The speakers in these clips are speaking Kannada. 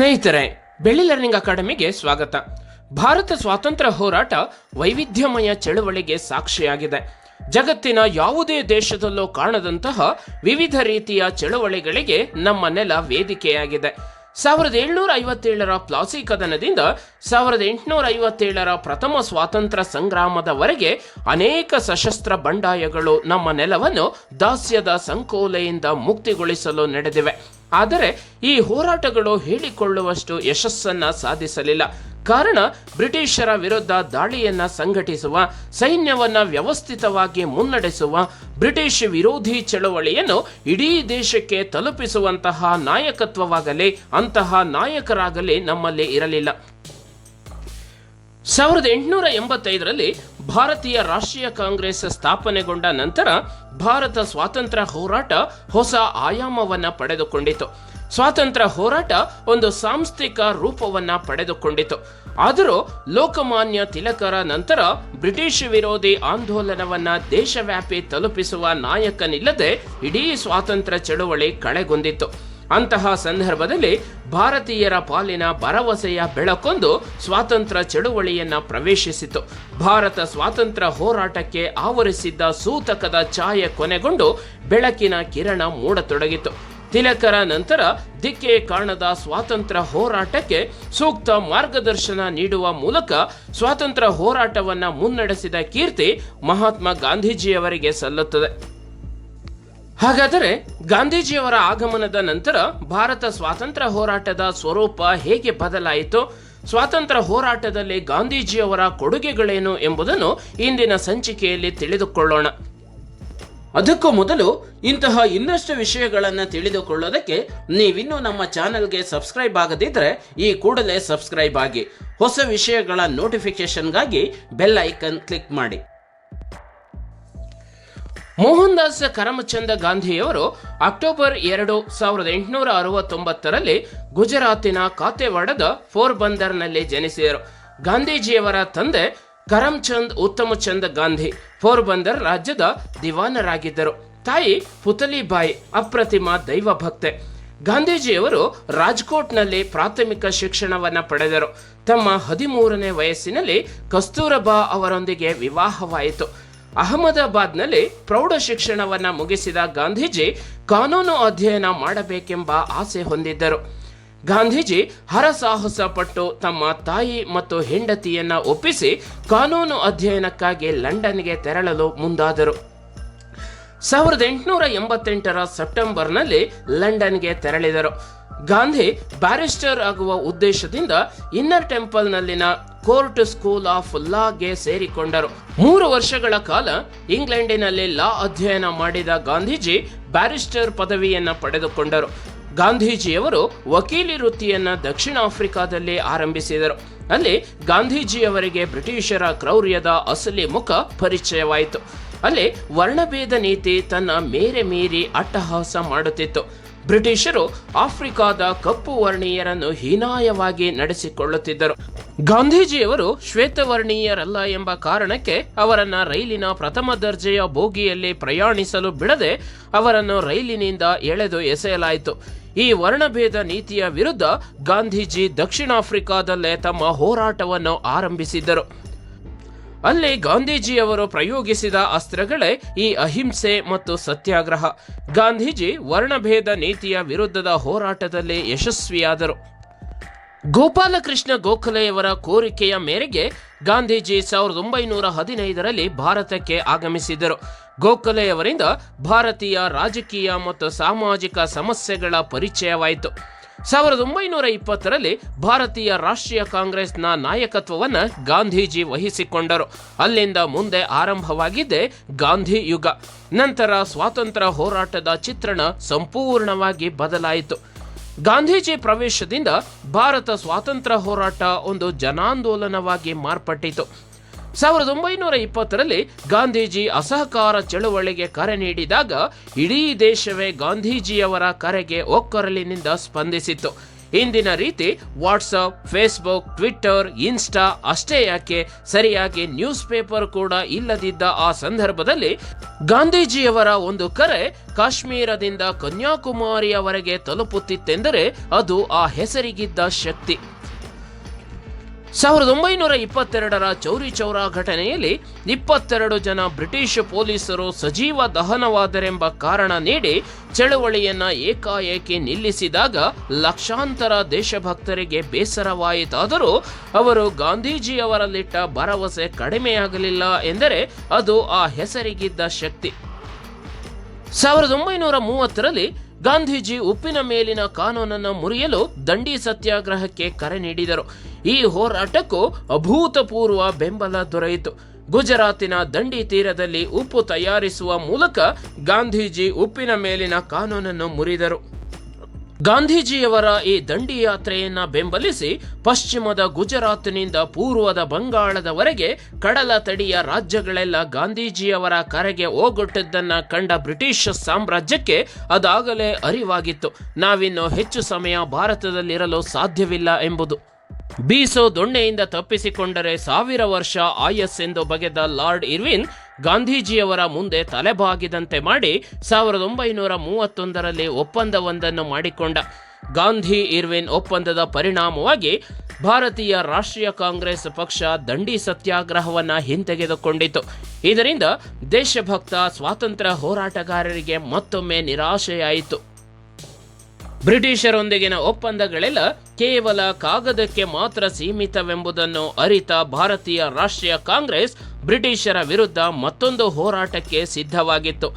ಸ್ನೇಹಿತರೆ, ಬೆಳ್ಳಿ ಲರ್ನಿಂಗ್ ಅಕಾಡೆಮಿಗೆ ಸ್ವಾಗತ. ಭಾರತ ಸ್ವಾತಂತ್ರ್ಯ ಹೋರಾಟ ವೈವಿಧ್ಯಮಯ ಚಳುವಳಿಗೆ ಸಾಕ್ಷಿಯಾಗಿದೆ. ಜಗತ್ತಿನ ಯಾವುದೇ ದೇಶದಲ್ಲೂ ಕಾಣದಂತಹ ವಿವಿಧ ರೀತಿಯ ಚಳುವಳಿಗಳಿಗೆ ನಮ್ಮ ನೆಲ ವೇದಿಕೆಯಾಗಿದೆ. ಸಾವಿರದ ಏಳ್ನೂರ ಐವತ್ತೇಳರ ಪ್ಲಾಸಿ ಕದನದಿಂದ ಸಾವಿರದ ಎಂಟುನೂರ ಐವತ್ತೇಳರ ಪ್ರಥಮ ಸ್ವಾತಂತ್ರ್ಯ ಸಂಗ್ರಾಮದವರೆಗೆ ಅನೇಕ ಸಶಸ್ತ್ರ ಬಂಡಾಯಗಳು ನಮ್ಮ ನೆಲವನ್ನು ದಾಸ್ಯದ ಸಂಕೋಲೆಯಿಂದ ಮುಕ್ತಿಗೊಳಿಸಲು ನಡೆದಿವೆ. ಆದರೆ ಈ ಹೋರಾಟಗಳು ಹೇಳಿಕೊಳ್ಳುವಷ್ಟು ಯಶಸ್ಸನ್ನ ಸಾಧಿಸಲಿಲ್ಲ. ಕಾರಣ ಬ್ರಿಟಿಷರ ವಿರುದ್ಧ ದಾಳಿಯನ್ನ ಸಂಘಟಿಸುವ, ಸೈನ್ಯವನ್ನ ವ್ಯವಸ್ಥಿತವಾಗಿ ಮುನ್ನಡೆಸುವ, ಬ್ರಿಟಿಷ್ ವಿರೋಧಿ ಚಳವಳಿಯನ್ನು ಇಡೀ ದೇಶಕ್ಕೆ ತಲುಪಿಸುವಂತಹ ನಾಯಕತ್ವವಾಗಲಿ, ಅಂತಹ ನಾಯಕರಾಗಲಿ ನಮ್ಮಲ್ಲಿ ಇರಲಿಲ್ಲ. ಸಾವಿರದ ಎಂಟುನೂರ ಎಂಬತ್ತೈದರಲ್ಲಿ ಭಾರತೀಯ ರಾಷ್ಟ್ರೀಯ ಕಾಂಗ್ರೆಸ್ ಸ್ಥಾಪನೆಗೊಂಡ ನಂತರ ಭಾರತ ಸ್ವಾತಂತ್ರ್ಯ ಹೋರಾಟ ಹೊಸ ಆಯಾಮವನ್ನ ಪಡೆದುಕೊಂಡಿತು. ಸ್ವಾತಂತ್ರ್ಯ ಹೋರಾಟ ಒಂದು ಸಾಂಸ್ಥಿಕ ರೂಪವನ್ನ ಪಡೆದುಕೊಂಡಿತು. ಆದರೂ ಲೋಕಮಾನ್ಯ ತಿಲಕರ ನಂತರ ಬ್ರಿಟಿಷ್ ವಿರೋಧಿ ಆಂದೋಲನವನ್ನ ದೇಶವ್ಯಾಪಿ ತಲುಪಿಸುವ ನಾಯಕನಿಲ್ಲದೆ ಇಡೀ ಸ್ವಾತಂತ್ರ್ಯ ಚಳುವಳಿ ಕಳೆಗೊಂಡಿತ್ತು. ಅಂತಹ ಸಂದರ್ಭದಲ್ಲಿ ಭಾರತೀಯರ ಪಾಲಿನ ಭರವಸೆಯ ಬೆಳಕೊಂದು ಸ್ವಾತಂತ್ರ್ಯ ಚಳುವಳಿಯನ್ನ ಪ್ರವೇಶಿಸಿತು. ಭಾರತ ಸ್ವಾತಂತ್ರ್ಯ ಹೋರಾಟಕ್ಕೆ ಆವರಿಸಿದ್ದ ಸೂತಕದ ಛಾಯೆ ಕೊನೆಗೊಂಡು ಬೆಳಕಿನ ಕಿರಣ ಮೂಡತೊಡಗಿತು. ತಿಲಕರ ನಂತರ ದಿಕ್ಕೆ ಕಾಣದ ಸ್ವಾತಂತ್ರ್ಯ ಹೋರಾಟಕ್ಕೆ ಸೂಕ್ತ ಮಾರ್ಗದರ್ಶನ ನೀಡುವ ಮೂಲಕ ಸ್ವಾತಂತ್ರ್ಯ ಹೋರಾಟವನ್ನ ಮುನ್ನಡೆಸಿದ ಕೀರ್ತಿ ಮಹಾತ್ಮ ಗಾಂಧೀಜಿಯವರಿಗೆ ಸಲ್ಲುತ್ತದೆ. ಹಾಗಾದರೆ ಗಾಂಧೀಜಿಯವರ ಆಗಮನದ ನಂತರ ಭಾರತ ಸ್ವಾತಂತ್ರ್ಯ ಹೋರಾಟದ ಸ್ವರೂಪ ಹೇಗೆ ಬದಲಾಯಿತು? ಸ್ವಾತಂತ್ರ್ಯ ಹೋರಾಟದಲ್ಲಿ ಗಾಂಧೀಜಿಯವರ ಕೊಡುಗೆಗಳೇನು ಎಂಬುದನ್ನು ಇಂದಿನ ಸಂಚಿಕೆಯಲ್ಲಿ ತಿಳಿದುಕೊಳ್ಳೋಣ. ಅದಕ್ಕೂ ಮೊದಲು ಇಂತಹ ಇನ್ನಷ್ಟು ವಿಷಯಗಳನ್ನು ತಿಳಿದುಕೊಳ್ಳೋದಕ್ಕೆ ನೀವಿನ್ನೂ ನಮ್ಮ ಚಾನಲ್ಗೆ ಸಬ್ಸ್ಕ್ರೈಬ್ ಆಗದಿದ್ದರೆ ಈ ಕೂಡಲೇ ಸಬ್ಸ್ಕ್ರೈಬ್ ಆಗಿ. ಹೊಸ ವಿಷಯಗಳ ನೋಟಿಫಿಕೇಷನ್ಗಾಗಿ ಬೆಲ್ ಐಕನ್ ಕ್ಲಿಕ್ ಮಾಡಿ. ಮೋಹನ್ ದಾಸ್ ಕರಮಚಂದ ಗಾಂಧಿಯವರು ಅಕ್ಟೋಬರ್ ಎರಡು ಸಾವಿರದ ಎಂಟುನೂರ ಅರವತ್ತೊಂಬತ್ತರಲ್ಲಿ ಗುಜರಾತಿನ ಕಾತೆವಾಡದ ಫೋರ್ಬಂದರ್ನಲ್ಲಿ ಜನಿಸಿದರು. ಗಾಂಧೀಜಿಯವರ ತಂದೆ ಕರಮ್ಚಂದ್ ಉತ್ತಮಚಂದ್ ಗಾಂಧಿ ಫೋರ್ಬಂದರ್ ರಾಜ್ಯದ ದಿವಾನರಾಗಿದ್ದರು. ತಾಯಿ ಪುತಲಿಬಾಯಿ ಅಪ್ರತಿಮ ದೈವ ಭಕ್ತೆ ಗಾಂಧೀಜಿಯವರು ರಾಜ್ಕೋಟ್ನಲ್ಲಿ ಪ್ರಾಥಮಿಕ ಶಿಕ್ಷಣವನ್ನು ಪಡೆದರು. ತಮ್ಮ ಹದಿಮೂರನೇ ವಯಸ್ಸಿನಲ್ಲಿ ಕಸ್ತೂರಬಾ ಅವರೊಂದಿಗೆ ವಿವಾಹವಾಯಿತು. ಅಹಮದಾಬಾದ್ನಲ್ಲಿ ಪ್ರೌಢ ಶಿಕ್ಷಣವನ್ನ ಮುಗಿಸಿದ ಗಾಂಧೀಜಿ ಕಾನೂನು ಅಧ್ಯಯನ ಮಾಡಬೇಕೆಂಬ ಆಸೆ ಹೊಂದಿದ್ದರು. ಗಾಂಧೀಜಿ ಹರಸಾಹಸ ಪಟ್ಟು ತಮ್ಮ ತಾಯಿ ಮತ್ತು ಹೆಂಡತಿಯನ್ನ ಒಪ್ಪಿಸಿ ಕಾನೂನು ಅಧ್ಯಯನಕ್ಕಾಗಿ ಲಂಡನ್ಗೆ ತೆರಳಲು ಮುಂದಾದರು. ಸಾವಿರದ ಎಂಟುನೂರ ಎಂಬತ್ತೆಂಟರ ಸೆಪ್ಟೆಂಬರ್ನಲ್ಲಿ ಲಂಡನ್ಗೆ ತೆರಳಿದರು. ಗಾಂಧಿ ಬ್ಯಾರಿಸ್ಟರ್ ಆಗುವ ಉದ್ದೇಶದಿಂದ ಇನ್ನರ್ ಟೆಂಪಲ್ನಲ್ಲಿನ ಕೋರ್ಟ್ ಸ್ಕೂಲ್ ಆಫ್ ಲಾಗೆ ಸೇರಿಕೊಂಡರು. ಮೂರು ವರ್ಷಗಳ ಕಾಲ ಇಂಗ್ಲೆಂಡಿನಲ್ಲಿ ಲಾ ಅಧ್ಯಯನ ಮಾಡಿದ ಗಾಂಧೀಜಿ ಬ್ಯಾರಿಸ್ಟರ್ ಪದವಿಯನ್ನು ಪಡೆದುಕೊಂಡರು. ಗಾಂಧೀಜಿಯವರು ವಕೀಲಿ ವೃತ್ತಿಯನ್ನು ದಕ್ಷಿಣ ಆಫ್ರಿಕಾದಲ್ಲಿ ಆರಂಭಿಸಿದರು. ಅಲ್ಲಿ ಗಾಂಧೀಜಿಯವರಿಗೆ ಬ್ರಿಟಿಷರ ಕ್ರೌರ್ಯದ ಅಸಲಿ ಮುಖ ಪರಿಚಯವಾಯಿತು. ಅಲ್ಲಿ ವರ್ಣಭೇದ ನೀತಿ ತನ್ನ ಮೇರೆ ಮೀರಿ ಅಟ್ಟಹಾಸ ಮಾಡುತ್ತಿತ್ತು. ಬ್ರಿಟಿಷರು ಆಫ್ರಿಕಾದ ಕಪ್ಪು ವರ್ಣೀಯರನ್ನು ಹೀನಾಯವಾಗಿ ನಡೆಸಿಕೊಳ್ಳುತ್ತಿದ್ದರು. ಗಾಂಧೀಜಿಯವರು ಶ್ವೇತವರ್ಣೀಯರಲ್ಲ ಎಂಬ ಕಾರಣಕ್ಕೆ ಅವರನ್ನ ರೈಲಿನ ಪ್ರಥಮ ದರ್ಜೆಯ ಬೋಗಿಯಲ್ಲಿ ಪ್ರಯಾಣಿಸಲು ಬಿಡದೆ ಅವರನ್ನು ರೈಲಿನಿಂದ ಎಳೆದು ಎಸೆಯಲಾಯಿತು. ಈ ವರ್ಣಭೇದ ನೀತಿಯ ವಿರುದ್ಧ ಗಾಂಧೀಜಿ ದಕ್ಷಿಣ ಆಫ್ರಿಕಾದಲ್ಲೇ ತಮ್ಮ ಹೋರಾಟವನ್ನು ಆರಂಭಿಸಿದ್ದರು. ಅಲ್ಲಿ ಗಾಂಧೀಜಿಯವರು ಪ್ರಯೋಗಿಸಿದ ಅಸ್ತ್ರಗಳೇ ಈ ಅಹಿಂಸೆ ಮತ್ತು ಸತ್ಯಾಗ್ರಹ. ಗಾಂಧೀಜಿ ವರ್ಣಭೇದ ನೀತಿಯ ವಿರುದ್ಧದ ಹೋರಾಟದಲ್ಲಿ ಯಶಸ್ವಿಯಾದರು. ಗೋಪಾಲಕೃಷ್ಣ ಗೋಖಲೆಯವರ ಕೋರಿಕೆಯ ಮೇರೆಗೆ ಗಾಂಧೀಜಿ ಸಾವಿರದ ಒಂಬೈನೂರ ಹದಿನೈದರಲ್ಲಿ ಭಾರತಕ್ಕೆ ಆಗಮಿಸಿದರು. ಗೋಖಲೆಯವರಿಂದ ಭಾರತೀಯ ರಾಜಕೀಯ ಮತ್ತು ಸಾಮಾಜಿಕ ಸಮಸ್ಯೆಗಳ ಪರಿಚಯವಾಯಿತು. ಸಾವಿರದ ಒಂಬೈನೂರ ಇಪ್ಪತ್ತರಲ್ಲಿ ಭಾರತೀಯ ರಾಷ್ಟ್ರೀಯ ಕಾಂಗ್ರೆಸ್ನ ನಾಯಕತ್ವವನ್ನು ಗಾಂಧೀಜಿ ವಹಿಸಿಕೊಂಡರು. ಅಲ್ಲಿಂದ ಮುಂದೆ ಆರಂಭವಾಗಿದ್ದೆ ಗಾಂಧಿ ಯುಗ. ನಂತರ ಸ್ವಾತಂತ್ರ್ಯ ಹೋರಾಟದ ಚಿತ್ರಣ ಸಂಪೂರ್ಣವಾಗಿ ಬದಲಾಯಿತು. ಗಾಂಧೀಜಿ ಪ್ರವೇಶದಿಂದ ಭಾರತ ಸ್ವಾತಂತ್ರ್ಯ ಹೋರಾಟ ಒಂದು ಜನಾಂದೋಲನವಾಗಿ ಮಾರ್ಪಟ್ಟಿತು. ಸಾವಿರದ ಒಂಬೈನೂರ ಇಪ್ಪತ್ತರಲ್ಲಿ ಗಾಂಧೀಜಿ ಅಸಹಕಾರ ಚಳುವಳಿಗೆ ಕರೆ ನೀಡಿದಾಗ ಇಡೀ ದೇಶವೇ ಗಾಂಧೀಜಿಯವರ ಕರೆಗೆ ಒಕ್ಕೊರಲಿನಿಂದ ಸ್ಪಂದಿಸಿತ್ತು. ಇಂದಿನ ರೀತಿ ವಾಟ್ಸಪ್, ಫೇಸ್ಬುಕ್, ಟ್ವಿಟ್ಟರ್, ಇನ್ಸ್ಟಾ ಅಷ್ಟೇ ಯಾಕೆ ಸರಿಯಾಗಿ ನ್ಯೂಸ್ ಪೇಪರ್ ಕೂಡ ಇಲ್ಲದಿದ್ದ ಆ ಸಂದರ್ಭದಲ್ಲಿ ಗಾಂಧೀಜಿಯವರ ಒಂದು ಕರೆ ಕಾಶ್ಮೀರದಿಂದ ಕನ್ಯಾಕುಮಾರಿಯವರೆಗೆ ತಲುಪುತ್ತಿತ್ತೆಂದರೆ ಅದು ಆ ಹೆಸರಿಗಿದ್ದ ಶಕ್ತಿ. ಸಾವಿರದ ಒಂಬೈನೂರ ಇಪ್ಪತ್ತೆರಡರ ಚೌರಿ ಚೌರ ಘಟನೆಯಲ್ಲಿ ಇಪ್ಪತ್ತೆರಡು ಜನ ಬ್ರಿಟಿಷ್ ಪೊಲೀಸರು ಸಜೀವ ದಹನವಾದರೆಂಬ ಕಾರಣ ನೀಡಿ ಚಳವಳಿಯನ್ನ ಏಕಾಏಕಿ ನಿಲ್ಲಿಸಿದಾಗ ಲಕ್ಷಾಂತರ ದೇಶಭಕ್ತರಿಗೆ ಬೇಸರವಾಯಿತಾದರೂ ಅವರು ಗಾಂಧೀಜಿಯವರಲ್ಲಿಟ್ಟ ಭರವಸೆ ಕಡಿಮೆಯಾಗಲಿಲ್ಲ ಎಂದರೆ ಅದು ಆ ಹೆಸರಿಗಿದ್ದ ಶಕ್ತಿ. ಸಾವಿರದ ಒಂಬೈನೂರ ಮೂವತ್ತರಲ್ಲಿ ಗಾಂಧೀಜಿ ಉಪ್ಪಿನ ಮೇಲಿನ ಕಾನೂನನ್ನು ಮುರಿಯಲು ದಂಡಿ ಸತ್ಯಾಗ್ರಹಕ್ಕೆ ಕರೆ ನೀಡಿದರು. ಈ ಹೋರಾಟಕ್ಕೂ ಅಭೂತಪೂರ್ವ ಬೆಂಬಲ ದೊರೆಯಿತು. ಗುಜರಾತಿನ ದಂಡಿ ತೀರದಲ್ಲಿ ಉಪ್ಪು ತಯಾರಿಸುವ ಮೂಲಕ ಗಾಂಧೀಜಿ ಉಪ್ಪಿನ ಮೇಲಿನ ಕಾನೂನನ್ನು ಮುರಿದರು. ಗಾಂಧೀಜಿಯವರ ಈ ದಂಡಿ ಯಾತ್ರೆಯನ್ನ ಬೆಂಬಲಿಸಿ ಪಶ್ಚಿಮದ ಗುಜರಾತ್ನಿಂದ ಪೂರ್ವದ ಬಂಗಾಳದವರೆಗೆ ಕಡಲ ತಡಿಯ ರಾಜ್ಯಗಳೆಲ್ಲ ಗಾಂಧೀಜಿಯವರ ಕರೆಗೆ ಓಗೊಟ್ಟಿದ್ದನ್ನ ಕಂಡ ಬ್ರಿಟಿಷ್ ಸಾಮ್ರಾಜ್ಯಕ್ಕೆ ಅದಾಗಲೇ ಅರಿವಾಗಿತ್ತು. ನಾವಿನ್ನು ಹೆಚ್ಚು ಸಮಯ ಭಾರತದಲ್ಲಿರಲು ಸಾಧ್ಯವಿಲ್ಲ ಎಂಬುದು. ಬೀಸೋ ದೊಣ್ಣೆಯಿಂದ ತಪ್ಪಿಸಿಕೊಂಡರೆ ಸಾವಿರ ವರ್ಷ ಆಯಸ್ ಎಂದು ಬಗೆದ ಲಾರ್ಡ್ ಇರ್ವಿನ್ ಗಾಂಧೀಜಿಯವರ ಮುಂದೆ ತಲೆಬಾಗಿದಂತೆ ಮಾಡಿ ಸಾವಿರದ ಒಂಬೈನೂರ ಮೂವತ್ತೊಂದರಲ್ಲಿ ಒಪ್ಪಂದವೊಂದನ್ನು ಮಾಡಿಕೊಂಡ. ಗಾಂಧಿ ಇರ್ವಿನ್ ಒಪ್ಪಂದದ ಪರಿಣಾಮವಾಗಿ ಭಾರತೀಯ ರಾಷ್ಟ್ರೀಯ ಕಾಂಗ್ರೆಸ್ ಪಕ್ಷ ದಂಡಿ ಸತ್ಯಾಗ್ರಹವನ್ನು ಹಿಂತೆಗೆದುಕೊಂಡಿತು. ಇದರಿಂದ ದೇಶಭಕ್ತ ಸ್ವಾತಂತ್ರ್ಯ ಹೋರಾಟಗಾರರಿಗೆ ಮತ್ತೊಮ್ಮೆ ನಿರಾಶೆಯಾಯಿತು. ಬ್ರಿಟಿಷರೊಂದಿಗಿನ ಒಪ್ಪಂದಗಳೆಲ್ಲ ಕೇವಲ ಕಾಗದಕ್ಕೆ ಮಾತ್ರ ಸೀಮಿತವೆಂಬುದನ್ನು ಅರಿತ ಭಾರತೀಯ ರಾಷ್ಟ್ರೀಯ ಕಾಂಗ್ರೆಸ್ ಬ್ರಿಟಿಷರ ವಿರುದ್ಧ ಮತ್ತೊಂದು ಹೋರಾಟಕ್ಕೆ ಸಿದ್ಧವಾಗಿತ್ತು.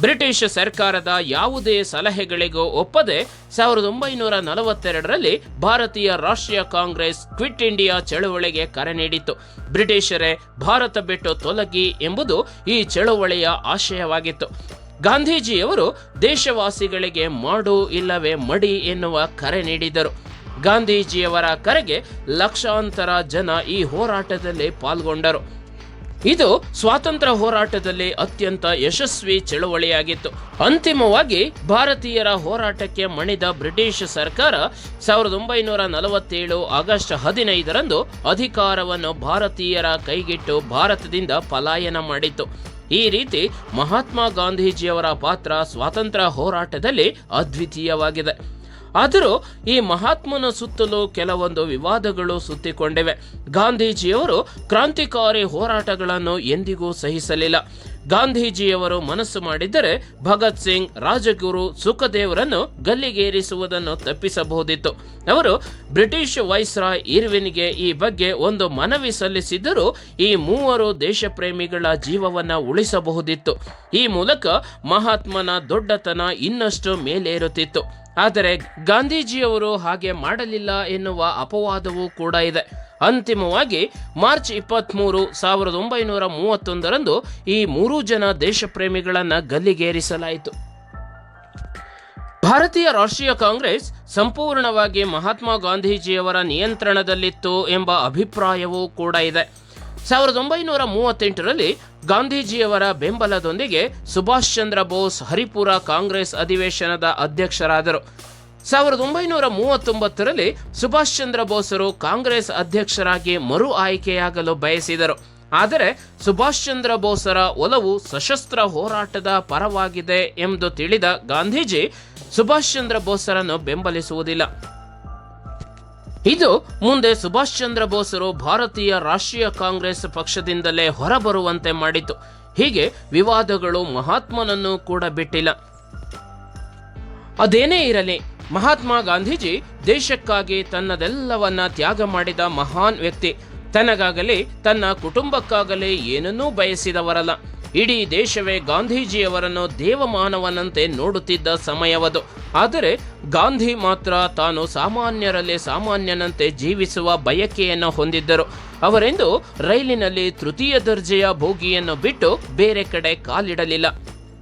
ಬ್ರಿಟಿಷ್ ಸರ್ಕಾರದ ಯಾವುದೇ ಸಲಹೆಗಳಿಗೂ ಒಪ್ಪದೆ ಸಾವಿರದ ಒಂಬೈನೂರ ನಲವತ್ತೆರಡರಲ್ಲಿ ಭಾರತೀಯ ರಾಷ್ಟ್ರೀಯ ಕಾಂಗ್ರೆಸ್ ಕ್ವಿಟ್ ಇಂಡಿಯಾ ಚಳುವಳಿಗೆ ಕರೆ ನೀಡಿತು ಬ್ರಿಟಿಷರೇ ಭಾರತ ಬಿಟ್ಟು ತೊಲಗಿ ಎಂಬುದು ಈ ಚಳುವಳಿಯ ಆಶಯವಾಗಿತ್ತು. ಗಾಂಧೀಜಿಯವರು ದೇಶವಾಸಿಗಳಿಗೆ ಮಾಡು ಇಲ್ಲವೇ ಮಡಿ ಎನ್ನುವ ಕರೆ ನೀಡಿದರು. ಗಾಂಧೀಜಿಯವರ ಕರೆಗೆ ಲಕ್ಷಾಂತರ ಜನ ಈ ಹೋರಾಟದಲ್ಲಿ ಪಾಲ್ಗೊಂಡರು. ಇದು ಸ್ವಾತಂತ್ರ್ಯ ಹೋರಾಟದಲ್ಲಿ ಅತ್ಯಂತ ಯಶಸ್ವಿ ಚಳುವಳಿಯಾಗಿತ್ತು. ಅಂತಿಮವಾಗಿ ಭಾರತೀಯರ ಹೋರಾಟಕ್ಕೆ ಮಣಿದ ಬ್ರಿಟಿಷ್ ಸರ್ಕಾರ ಸಾವಿರದ ಒಂಬೈನೂರ ನಲವತ್ತೇಳು ಆಗಸ್ಟ್ ಹದಿನೈದರಂದು ಅಧಿಕಾರವನ್ನು ಭಾರತೀಯರ ಕೈಗಿಟ್ಟು ಭಾರತದಿಂದ ಪಲಾಯನ ಮಾಡಿತು ಈ ರೀತಿ ಮಹಾತ್ಮ ಗಾಂಧೀಜಿಯವರ ಪಾತ್ರ ಸ್ವಾತಂತ್ರ್ಯ ಹೋರಾಟದಲ್ಲಿ ಅದ್ವಿತೀಯವಾಗಿದೆ. ಆದರೂ ಈ ಮಹಾತ್ಮನ ಸುತ್ತಲೂ ಕೆಲವೊಂದು ವಿವಾದಗಳು ಸುತ್ತಿಕೊಂಡಿವೆ. ಗಾಂಧೀಜಿಯವರು ಕ್ರಾಂತಿಕಾರಿ ಹೋರಾಟಗಳನ್ನು ಎಂದಿಗೂ ಸಹಿಸಲಿಲ್ಲ. ಗಾಂಧೀಜಿಯವರು ಮನಸ್ಸು ಮಾಡಿದ್ದರೆ ಭಗತ್ ಸಿಂಗ್, ರಾಜಗುರು ಸುಖದೇವರನ್ನು ಗಲ್ಲಿಗೇರಿಸುವುದನ್ನು ತಪ್ಪಿಸಬಹುದಿತ್ತು. ಅವರು ಬ್ರಿಟಿಷ್ ವೈಸ್ರಾಯ್ ಇರ್ವಿನ್ಗೆ ಈ ಬಗ್ಗೆ ಒಂದು ಮನವಿ ಸಲ್ಲಿಸಿದ್ದರೂ ಈ ಮೂವರು ದೇಶಪ್ರೇಮಿಗಳ ಜೀವವನ್ನು ಉಳಿಸಬಹುದಿತ್ತು. ಈ ಮೂಲಕ ಮಹಾತ್ಮನ ದೊಡ್ಡತನ ಇನ್ನಷ್ಟು ಮೇಲೇರುತ್ತಿತ್ತು. ಆದರೆ ಗಾಂಧೀಜಿಯವರು ಹಾಗೆ ಮಾಡಲಿಲ್ಲ ಎನ್ನುವ ಅಪವಾದವೂ ಕೂಡ ಇದೆ. ಅಂತಿಮವಾಗಿ ಮಾರ್ಚ್ ಇಪ್ಪತ್ತ್ಮೂರು ಸಾವಿರದ ಒಂಬೈನೂರ ಮೂವತ್ತೊಂದರಂದು ಈ ಮೂರೂ ಜನ ದೇಶಪ್ರೇಮಿಗಳನ್ನು ಗಲ್ಲಿಗೇರಿಸಲಾಯಿತು. ಭಾರತೀಯ ರಾಷ್ಟ್ರೀಯ ಕಾಂಗ್ರೆಸ್ ಸಂಪೂರ್ಣವಾಗಿ ಮಹಾತ್ಮ ಗಾಂಧೀಜಿಯವರ ನಿಯಂತ್ರಣದಲ್ಲಿತ್ತು ಎಂಬ ಅಭಿಪ್ರಾಯವೂ ಕೂಡ ಇದೆ. ಸಾವಿರದ ಒಂಬೈನೂರ ಮೂವತ್ತೆಂಟರಲ್ಲಿ ಗಾಂಧೀಜಿಯವರ ಬೆಂಬಲದೊಂದಿಗೆ ಸುಭಾಷ್ ಚಂದ್ರ ಬೋಸ್ ಹರಿಪುರ ಕಾಂಗ್ರೆಸ್ ಅಧಿವೇಶನದ ಅಧ್ಯಕ್ಷರಾದರು. ಸಾವಿರದ ಒಂಬೈನೂರ ಮೂವತ್ತೊಂಬತ್ತರಲ್ಲಿ ಸುಭಾಷ್ ಚಂದ್ರ ಬೋಸರು ಕಾಂಗ್ರೆಸ್ ಅಧ್ಯಕ್ಷರಾಗಿ ಮರು ಆಯ್ಕೆಯಾಗಲು ಬಯಸಿದರು. ಆದರೆ ಸುಭಾಷ್ ಚಂದ್ರ ಬೋಸರ ಒಲವು ಸಶಸ್ತ್ರ ಹೋರಾಟದ ಪರವಾಗಿದೆ ಎಂದು ತಿಳಿದ ಗಾಂಧೀಜಿ, ಸುಭಾಷ್ ಚಂದ್ರ ಬೋಸರನ್ನು ಬೆಂಬಲಿಸುವುದಿಲ್ಲ. ಇದು ಮುಂದೆ ಸುಭಾಷ್ ಚಂದ್ರ ಬೋಸರು ಭಾರತೀಯ ರಾಷ್ಟ್ರೀಯ ಕಾಂಗ್ರೆಸ್ ಪಕ್ಷದಿಂದಲೇ ಹೊರಬರುವಂತೆ ಮಾಡಿತು. ಹೀಗೆ ವಿವಾದಗಳು ಮಹಾತ್ಮನನ್ನು ಕೂಡ ಬಿಟ್ಟಿಲ್ಲ. ಅದೇನೇ ಇರಲಿ, ಮಹಾತ್ಮ ಗಾಂಧೀಜಿ ದೇಶಕ್ಕಾಗಿ ತನ್ನದೆಲ್ಲವನ್ನ ತ್ಯಾಗ ಮಾಡಿದ ಮಹಾನ್ ವ್ಯಕ್ತಿ. ತನಗಾಗಲಿ ತನ್ನ ಕುಟುಂಬಕ್ಕಾಗಲಿ ಏನನ್ನೂ ಬಯಸಿದವರಲ್ಲ. ಇಡೀ ದೇಶವೇ ಗಾಂಧೀಜಿಯವರನ್ನು ದೇವಮಾನವನಂತೆ ನೋಡುತ್ತಿದ್ದ ಸಮಯವದು. ಆದರೆ ಗಾಂಧಿ ಮಾತ್ರ ತಾನು ಸಾಮಾನ್ಯರಲ್ಲಿ ಸಾಮಾನ್ಯನಂತೆ ಜೀವಿಸುವ ಬಯಕೆಯನ್ನು ಹೊಂದಿದ್ದರು. ಅವರೆಂದು ರೈಲಿನಲ್ಲಿ ತೃತೀಯ ದರ್ಜೆಯ ಭೋಗಿಯನ್ನು ಬಿಟ್ಟು ಬೇರೆ ಕಡೆ ಕಾಲಿಡಲಿಲ್ಲ.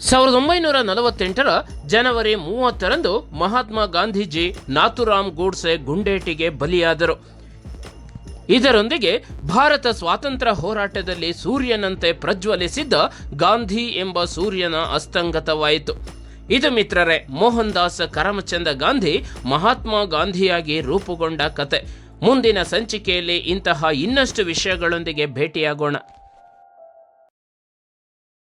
ಸಾವಿರದ ಒಂಬೈನೂರ ನಲವತ್ತೆಂಟರ ಜನವರಿ ಮೂವತ್ತರಂದು ಮಹಾತ್ಮ ಗಾಂಧೀಜಿ ನಾಥುರಾಮ್ ಗೂಡ್ಸೆ ಗುಂಡೇಟಿಗೆ ಬಲಿಯಾದರು. ಇದರೊಂದಿಗೆ ಭಾರತ ಸ್ವಾತಂತ್ರ್ಯ ಹೋರಾಟದಲ್ಲಿ ಸೂರ್ಯನಂತೆ ಪ್ರಜ್ವಲಿಸಿದ್ದ ಗಾಂಧಿ ಎಂಬ ಸೂರ್ಯನ ಅಸ್ತಂಗತವಾಯಿತು. ಇದು ಮಿತ್ರರೇ ಮೋಹನ್ ದಾಸ್ ಕರಮಚಂದ ಗಾಂಧಿ ಮಹಾತ್ಮ ಗಾಂಧಿಯಾಗಿ ರೂಪುಗೊಂಡ ಕತೆ. ಮುಂದಿನ ಸಂಚಿಕೆಯಲ್ಲಿ ಇಂತಹ ಇನ್ನಷ್ಟು ವಿಷಯಗಳೊಂದಿಗೆ ಭೇಟಿಯಾಗೋಣ.